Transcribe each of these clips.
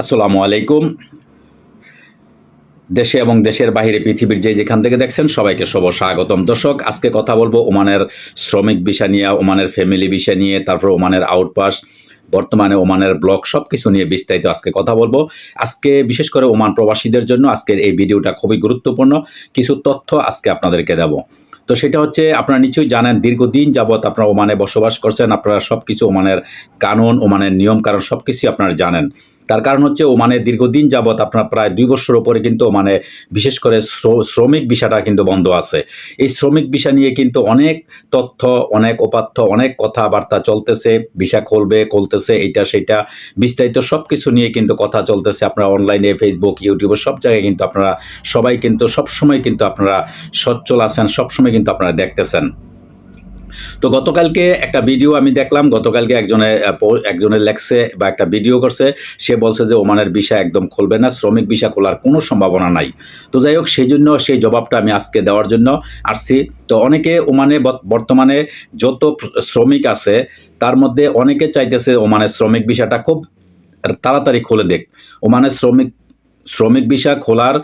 আসসালামু আলাইকুম। দেশে এবং দেশের বাইরে পৃথিবীর যে যেখান থেকে দেখছেন সবাইকে শুভ স্বাগতম। দর্শক, আজকে কথা বলব ওমানের শ্রমিক বিষয় নিয়ে, ওমানের ফ্যামিলি বিষয় নিয়ে, তারপর ওমানের আউটপাস বর্তমানে ওমানের ব্লগ সব কিছু নিয়ে বিস্তারিত আজকে কথা বলব। আজকে বিশেষ করে ওমান প্রবাসীদের জন্য আজকের এই ভিডিওটা খুবই গুরুত্বপূর্ণ। কিছু তথ্য আজকে আপনাদেরকে দেব। তো সেটা হচ্ছে, আপনারা নিশ্চয়ই জানেন, দীর্ঘদিন যাবৎ আপনারা ওমানে বসবাস করছেন, আপনারা সব কিছু ওমানের কানুন, ওমানের নিয়ম কারণ সব কিছুই আপনারা জানেন। তার কারণ হচ্ছে ওমানে দীর্ঘদিন যাবৎ আপনার প্রায় দুই বছর ওপরে কিন্তু ওমানে বিশেষ করে শ্র- শ্রমিক বিষয়টা কিন্তু বন্ধ আছে। এই শ্রমিক বিষয় নিয়ে কিন্তু অনেক তথ্য, অনেক উপাত্য অনেক কথাবার্তা চলতেছে। ভিসা খুলবে, খুলতেছে, এইটা সেটা বিস্তারিত সব কিছু নিয়ে কিন্তু কথা চলতেছে আপনারা অনলাইনে ফেসবুক ইউটিউবে সব জায়গায় কিন্তু আপনারা সবাই কিন্তু, সবসময় কিন্তু আপনারা সচ্ছল আছেন, সবসময় কিন্তু আপনারা দেখতেছেন। তো গতকালকে একটা ভিডিও আমি দেখলাম, গতকালকে একজনে একজনের লেখছে বা একটা ভিডিও করছে, সে বলছে যে ওমানের বিষয় একদম খুলবে না, শ্রমিক বিষয় খোলার কোনো সম্ভাবনা নাই। তো যাই হোক সেই জন্য সেই জবাবটা আমি আজকে দেওয়ার জন্য আসছি। তো অনেকে ওমানে বর্তমানে যত শ্রমিক আছে, তার মধ্যে অনেকে চাইতেছে ওমানের শ্রমিক বিষয়টা খুব তাড়াতাড়ি খুলে দেখ ওমানের শ্রমিক শ্রমিক ভিসা খোলার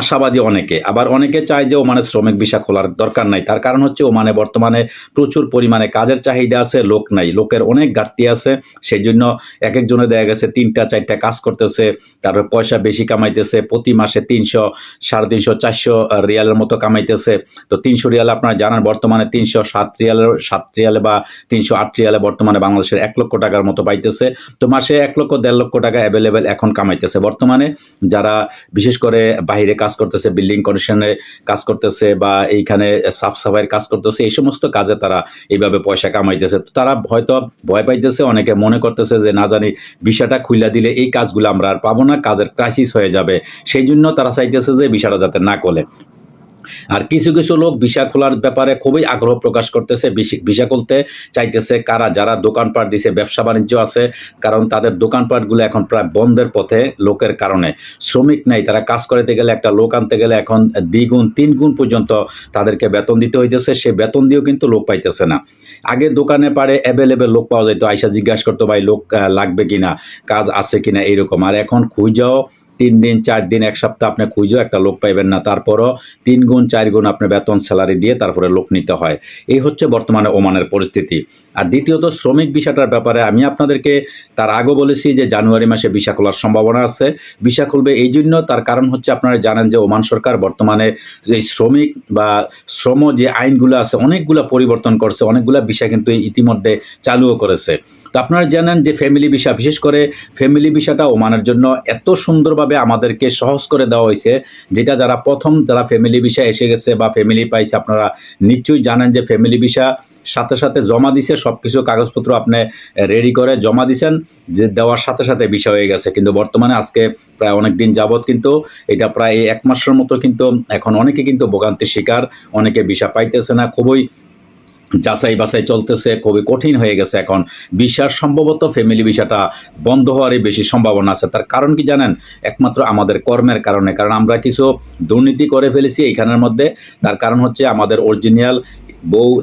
আশাবাদী অনেকে। আবার অনেকে চায় যে ওমানে শ্রমিক ভিসা খোলার দরকার নাই। তার কারণ হচ্ছে ওমানে বর্তমানে প্রচুর পরিমাণে কাজের চাহিদা আছে, লোক নাই। লোকের অনেক ঘাটতি আছে। সেই জন্য এক একজনে দেখা গেছে তিনটা, চারটা কাজ করতেছে, তারপর পয়সা বেশি কামাইতেছে, প্রতি মাসে তিনশো, সাড়ে তিনশো, চারশো রিয়ালের মতো কামাইতেছে। তো তিনশো রিয়াল আপনারা জানেন, বর্তমানে তিনশো সাত রিয়ালের, সাত রিয়ালে বা তিনশো আট রিয়ালে বর্তমানে বাংলাদেশের এক লক্ষ টাকার মতো পাইতেছে। তো মাসে এক লক্ষ, দেড় লক্ষ টাকা অ্যাভেলেবেল এখন কামাইতেছে। বর্তমানে যারা বিশেষ করে বাহিরে কাজ করতেছে বিল্ডিং কন্ডিশনে কাজ করতেছে বা এইখানে সাফ সাফাইয়ের কাজ করতেছে, এই সমস্ত কাজে তারা এইভাবে পয়সা কামাইতেছে। তারা হয়তো ভয় পাইতেছে, অনেকে মনে করতেছে যে না জানি বিষয়টা খুইলা দিলে এই কাজগুলো আমরা আর পাবো না, কাজের ক্রাইসিস হয়ে যাবে। সেই জন্য তারা চাইতেছে যে বিষয়টা যাতে না করে। আর কিছু কিছু লোক ভিসা খোলার ব্যাপারে খুবই আগ্রহ প্রকাশ করতেছে, ভিসা খুলতে চাইতেছে কারা যারা দোকানপাট দিছে, ব্যবসা বাণিজ্য আছে, কারণ তাদের দোকানপাটগুলো এখন প্রায় বন্ধের পথে লোকের কারণে। শ্রমিক নাই, তারা কাজ করতে গেলে একটা লোক আনতে গেলে এখন দ্বিগুণ তিন গুণ পর্যন্ত তাদেরকে বেতন দিতে হইতেছে, সে বেতন দিয়েও কিন্তু লোক পাইতেছে না। আগে দোকানে পারে অ্যাভেলেবেল লোক পাওয়া যেত, আইসা জিজ্ঞাসা করতো, ভাই, লোক লাগবে কিনা? কাজ আছে কিনা? এইরকম। আর এখন খুঁজাও তিন দিন, চার দিন, এক সপ্তাহ আপনি খুঁজেও একটা লোক পাইবেন না। তারপরও তিন গুণ, চার গুণ আপনি বেতন, স্যালারি দিয়ে তারপরে লোক নিতে হয়। এই হচ্ছে বর্তমানে ওমানের পরিস্থিতি। আর দ্বিতীয়ত, শ্রমিক বিষয়টার ব্যাপারে আমি আপনাদেরকে তার আগে বলেছি যে জানুয়ারি মাসে ভিসা খোলার সম্ভাবনা আছে। ভিসা খুলবে এই জন্য তার কারণ হচ্ছে আপনারা জানেন যে ওমান সরকার বর্তমানে এই শ্রমিক বা শ্রম যে আইনগুলো আছে, অনেকগুলো পরিবর্তন করছে, অনেকগুলো বিষয় কিন্তু ইতিমধ্যে চালুও করেছে। তো আপনারা জানেন যে ফ্যামিলি ভিসা বিশেষ করে ফ্যামিলি ভিসাটা ওমানের জন্য এত সুন্দরভাবে আমাদেরকে সহজ করে দেওয়া হয়েছে, যেটা যারা প্রথম যারা ফ্যামিলি ভিসা এসে গেছে বা ফ্যামিলি পাইছে, আপনারা নিশ্চয়ই জানেন যে ফ্যামিলি ভিসা সাথে সাথে জমা দিছে সব কিছু কাগজপত্র আপনি রেডি করে জমা দিছেন, যে দেওয়ার সাথে সাথে বিষয় হয়ে গেছে। কিন্তু বর্তমানে আজকে প্রায় অনেক দিন যাবৎ কিন্তু এটা প্রায় এক মাসের মতো কিন্তু এখন অনেকে কিন্তু ভোগান্তির শিকার, অনেকে ভিসা পাইতেছে না, খুবই যাচাই বাছাই চলতেছে, খুবই কঠিন হয়ে গেছে এখন। বিশ্বাস সম্ভবত ফ্যামিলি বিষয়টা বন্ধ হওয়ারই বেশি সম্ভাবনা আছে। তার কারণ কি জানেন? একমাত্র আমাদের কর্মের কারণে। কারণ আমরা কিছু দুর্নীতি করে ফেলেছি এইখানের মধ্যে। তার কারণ হচ্ছে আমাদের অরিজিনাল বউ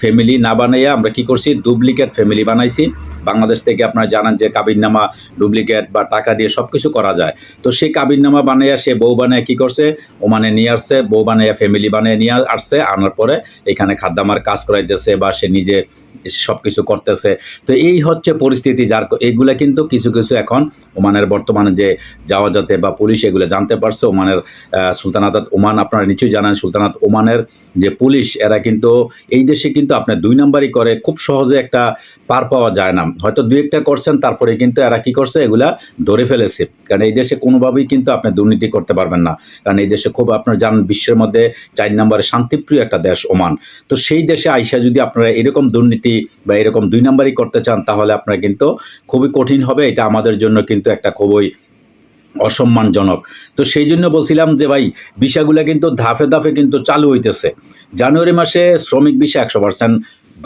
ফ্যামিলি না বানাইয়া আমরা কি করছি? ডুপ্লিকেট ফ্যামিলি বানাইছি। বাংলাদেশ থেকে আপনারা জানেন যে কাবিননামা ডুপ্লিকেট বা টাকা দিয়ে সব কিছু করা যায়। তো সেই কাবিননামা বানাইয়া সে বউ বানায় কী করছে? ওমানে নিয়ে আসছে, বউ বানাইয়া ফ্যামিলি বানিয়ে নিয়ে আসছে, আনার পরে এখানে খাদ্যামার কাজ করাইতেছে বা সে নিজে সব কিছু করতেছে। তো এই হচ্ছে পরিস্থিতি যার এইগুলা কিন্তু কিছু কিছু এখন ওমানের বর্তমানে যে যাওয়া যাতে বা পুলিশ এগুলো জানতে পারছে। ওমানের সুলতানাত ওমান, আপনারা নিশ্চয়ই জানেন সুলতানাত ওমানের যে পুলিশ, এরা কিন্তু এই দেশে কিন্তু আপনার দুই নাম্বারই করে। খুব সহজে একটা পার পাওয়া যায় না। হয়তো দু একটা করছেন, তারপরে কিন্তু এরা কি করছে? এগুলা ধরে ফেলেছে। কারণ এই দেশে কোনোভাবেই কিন্তু আপনি দুর্নীতি করতে পারবেন না। কারণ এই দেশে খুব আপনার জানেন, বিশ্বের মধ্যে চার নম্বরে শান্তিপ্রিয় একটা দেশ ওমান। তো সেই দেশে আইসা যদি আপনারা এরকম দুর্নীতি বা এরকম দুই নাম্বারই করতে চান, তাহলে আপনারা কিন্তু খুবই কঠিন হবে। এটা আমাদের জন্য কিন্তু একটা খুবই অসম্মানজনক। তো সেই জন্য বলছিলাম যে ভাই, ভিসাগুলো কিন্তু ধাপে ধাপে কিন্তু চালু হইতেছে। জানুয়ারি মাসে শ্রমিক ভিসা একশো পার্সেন্ট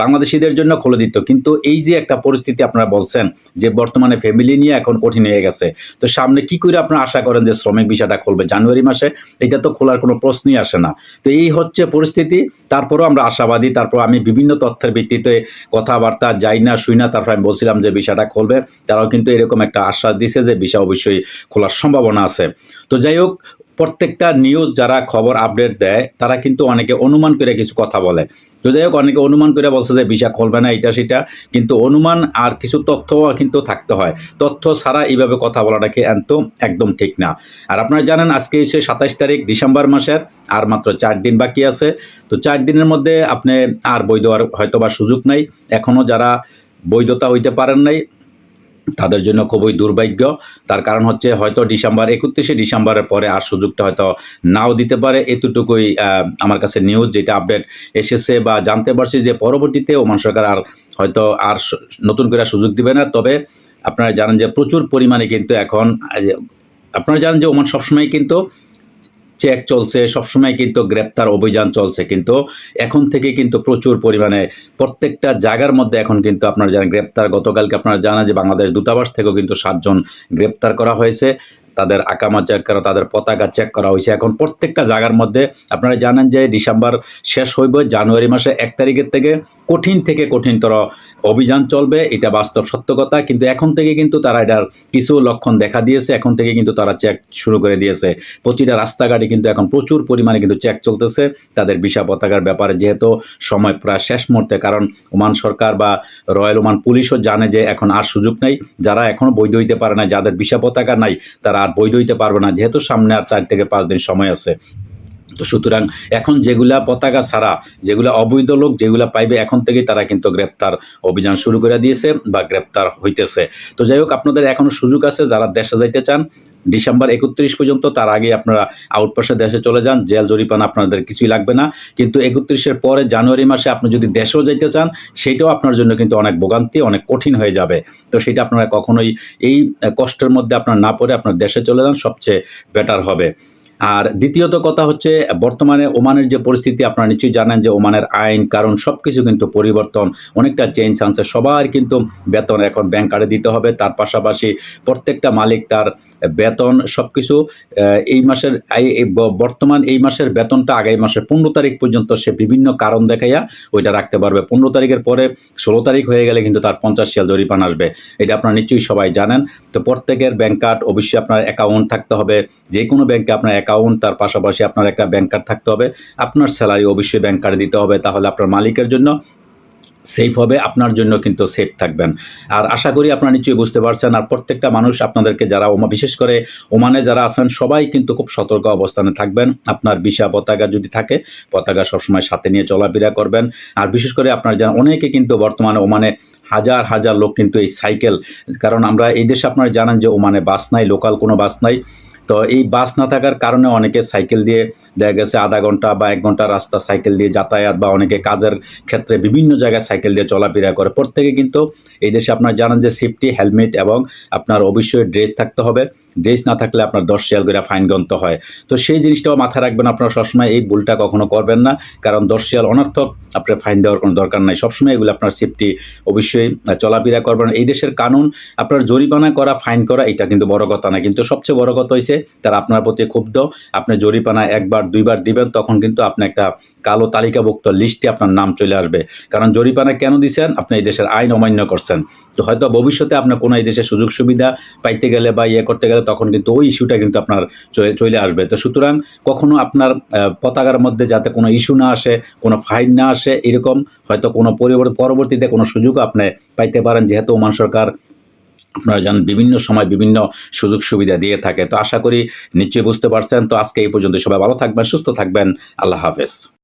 বাংলাদেশিদের জন্য খুলে দিত। কিন্তু এই যে একটা পরিস্থিতি আপনারা বলছেন যে বর্তমানে ফ্যামিলি নিয়ে এখন কঠিন হয়ে গেছে, তো সামনে কি করে আপনারা আশা করেন যে শ্রমিক বিষয়টা খুলবে জানুয়ারি মাসে? এটা তো খোলার কোনো প্রশ্নই আসে না। তো এই হচ্ছে পরিস্থিতি, তারপরও আমরা আশাবাদী, তারপর আমি বিভিন্ন তথ্যের ভিত্তিতে কথাবার্তা যাই না, শুই না, তারপর আমি বলছিলাম যে বিষয়টা খুলবে। তারাও কিন্তু এরকম একটা আশ্বাস দিছে যে বিষয় অবশ্যই খোলার সম্ভাবনা আছে। তো যাই হোক প্রত্যেকটা নিউজ যারা খবর আপডেট দেয়, তারা কিন্তু অনেকে অনুমান করে কিছু কথা বলে। তো যাই হোক, অনেকে অনুমান করে বলছে যে, ভিসা খুলবে না, এটা সেটা। কিন্তু অনুমান আর কিছু তথ্য কিন্তু থাকতে হয়। তথ্য ছাড়া এইভাবে কথা বলাটাকে একদম একদম ঠিক না। আর আপনারা জানেন, আজকে এসে সাতাইশ তারিখ, ডিসেম্বর মাসের, আর মাত্র চার দিন বাকি আছে। তো চার দিনের মধ্যে আপনি আর বৈধ আর হয়তো বা সুযোগ নাই। এখনও যারা বৈধতা হইতে পারেন নাই তাদের জন্য খুবই দুর্ভাগ্য। তার কারণ হচ্ছে হয়তো ডিসেম্বর, একত্রিশে ডিসেম্বরের পরে আর সুযোগটা হয়তো নাও দিতে পারে। এতটুকুই আমার কাছে নিউজ যেটা আপডেট এসেছে বা জানতে পারছি যে পরবর্তীতে ওমান সরকার আর হয়তো আর নতুন করে সুযোগ দিবে না। তবে আপনারা জানেন যে প্রচুর পরিমাণে কিন্তু এখন আপনারা জানেন যে ওমান সবসময় কিন্তু চেক চলছে, সবসময় কিন্তু গ্রেপ্তার অভিযান চলছে, কিন্তু এখন থেকে কিন্তু প্রচুর পরিমাণে প্রত্যেকটা জায়গার মধ্যে এখন কিন্তু আপনারা জানেন গ্রেপ্তার, গতকালকে আপনারা জানেন যে বাংলাদেশ দূতাবাস থেকেও কিন্তু সাতজন গ্রেপ্তার করা হয়েছে। তাদের আকামা চেক করা, তাদের পতাকা চেক করা হয়েছে। এখন প্রত্যেকটা জায়গার মধ্যে আপনারা জানেন যে ডিসেম্বর শেষ হইব, জানুয়ারি মাসে এক তারিখের থেকে কঠিন থেকে কঠিনতর অভিযান চলবে, এটা বাস্তব সত্য কথা, কিন্তু এখন থেকে কিন্তু তারা এটার কিছু লক্ষণ দেখা দিয়েছে, এখন থেকে কিন্তু তারা চেক শুরু করে দিয়েছে। প্রতিটা রাস্তাঘাটে কিন্তু এখন প্রচুর পরিমাণে কিন্তু চেক চলতেছে, তাদের বিশা পতাকার ব্যাপারে যেহেতু সময় প্রায় শেষ মুহূর্তে, কারণ ওমান সরকার বা রয়্যাল ওমান পুলিশও জানে যে এখন আর সুযোগ নেই, যারা এখনও বৈধ হইতে পারে না, যাদের বিশা পতাকা নাই, তারা আর বৈধ হইতে পারবে না, যেহেতু সামনে আর চার থেকে পাঁচ দিন সময় আছে। তো সুতরাং এখন যেগুলা পতাকা ছাড়া, যেগুলা অবৈধ লোক যেগুলা পাইবে, এখন থেকেই তারা কিন্তু গ্রেপ্তার অভিযান শুরু করে দিয়েছে বা গ্রেপ্তার হইতেছে। তো যাই হোক, আপনাদের এখনও সুযোগ আছে, যারা দেশে যাইতে চান, ডিসেম্বর একত্রিশ পর্যন্ত, তার আগে আপনারা আউটপাসে দেশে চলে যান, জেল জরিপানা আপনাদের কিছুই লাগবে না। কিন্তু একত্রিশের পরে জানুয়ারি মাসে আপনি যদি দেশেও যাইতে চান, সেটাও আপনার জন্য কিন্তু অনেক ভোগান্তি, অনেক কঠিন হয়ে যাবে। তো সেটা আপনারা কখনোই এই কষ্টের মধ্যে আপনার না পড়ে আপনার দেশে চলে যান, সবচেয়ে বেটার হবে। আর দ্বিতীয়ত কথা হচ্ছে, বর্তমানে ওমানের যে পরিস্থিতি, আপনারা নিশ্চয়ই জানেন যে ওমানের আইন, কারণ সব কিছু কিন্তু পরিবর্তন, অনেকটা চেঞ্জ আনছে। সবার কিন্তু বেতন এখন ব্যাংক কার্ডে দিতে হবে, তার পাশাপাশি প্রত্যেকটা মালিক তার বেতন সব কিছু এই মাসের বর্তমান এই মাসের বেতনটা আগামী মাসের পনেরো তারিখ পর্যন্ত সে বিভিন্ন কারণ দেখাইয়া ওইটা রাখতে পারবে। পনেরো তারিখের পরে ষোলো তারিখ হয়ে গেলে কিন্তু তার পঞ্চাশ শিয়াল জরিপানা আসবে। এটা আপনারা নিশ্চয়ই সবাই জানেন। তো প্রত্যেকের ব্যাংক কার্ড অবশ্যই আপনার অ্যাকাউন্ট থাকতে হবে। যে কোনো ব্যাংকে আপনার অ্যাকাউন্ট তার পাশাপাশি আপনার একটা ব্যাংক কার্ড থাকতে হবে। আপনার স্যালারি অবশ্যই ব্যাংক কার্ডে দিতে হবে, তাহলে আপনার মালিকের জন্য সেফ হবে, আপনার জন্য কিন্তু সেফ থাকবেন। আর আশা করি আপনারা নিশ্চয়ই বুঝতে পারছেন, আর প্রত্যেকটা মানুষ আপনাদেরকে যারা ওমা, বিশেষ করে ওমানে যারা আছেন, সবাই কিন্তু খুব সতর্ক অবস্থানে থাকবেন। আপনার বিশা পতাকা যদি থাকে, পতাকা সবসময় সাথে নিয়ে চলাফেরা করবেন। আর বিশেষ করে আপনার জানেন অনেকে কিন্তু বর্তমানে ওমানে হাজার হাজার লোক কিন্তু এই সাইকেল কারণ আমরা এই দেশে আপনারা জানেন যে ওমানে বাস নাই লোকাল কোনো বাস নাই। তো এই বাস না থাকার কারণে অনেকে সাইকেল দিয়ে দেখা গেছে আধা ঘণ্টা বা এক ঘণ্টা রাস্তা সাইকেল দিয়ে যাতায়াত বা অনেকে কাজের ক্ষেত্রে বিভিন্ন জায়গায় সাইকেল দিয়ে চলাফেরা করে। প্রত্যেকে কিন্তু এই দেশে আপনারা জানেন যে সেফটি হেলমেট এবং আপনার অবশ্যই ড্রেস থাকতে হবে। ড্রেস না থাকলে আপনার দশ শিয়াল করে ফাইন গন্ত হয়। তো সেই জিনিসটাও মাথায় রাখবেন আপনারা সবসময়, এই ভুলটা কখনো করবেন না। কারণ দশ শিয়াল অনর্থক, আপনার ফাইন দেওয়ার কোনো দরকার নাই। সবসময় এগুলো আপনার সেফটি অবশ্যই চলাফেরা করবেন। এই দেশের কানুন, আপনার জরিমানা করা, ফাইন করা, এটা কিন্তু বড় কথা না। কিন্তু সবচেয়ে বড় কথা হয়েছে তারা আপনার প্রতি ক্ষুব্ধ। আপনি জরিমানা একবার, দুইবার দিবেন, তখন কিন্তু আপনি একটা কালো তালিকাভুক্ত লিস্টে আপনার নাম চলে আসবে। কারণ জরিমানা কেন দিচ্ছেন আপনি এই দেশের আইন অমান্য করছেন। তো হয়তো ভবিষ্যতে আপনার কোনো এই দেশের সুযোগ সুবিধা পাইতে গেলে বা ইয়ে করতে গেলে তখন কিন্তু ওই ইস্যুটা কিন্তু আপনার চলে- আসবে। তো সুতরাং কখনো আপনার পতাকার মধ্যে যাতে কোনো ইস্যু না আসে, কোনো ফাইন না আসে, এরকম হয়তো কোনো পরিবর্তন পরবর্তীতে কোনো সুযোগ আপনি পাইতে পারেন। যেহেতু ওমান সরকার আপনারা জানেন বিভিন্ন সময় বিভিন্ন সুযোগ সুবিধা দিয়ে থাকে। তো আশা করি নিশ্চয়ই বুঝতে পারছেন। তো আজকে এই পর্যন্ত সবাই ভালো থাকবেন, সুস্থ থাকবেন। আল্লাহ হাফেজ।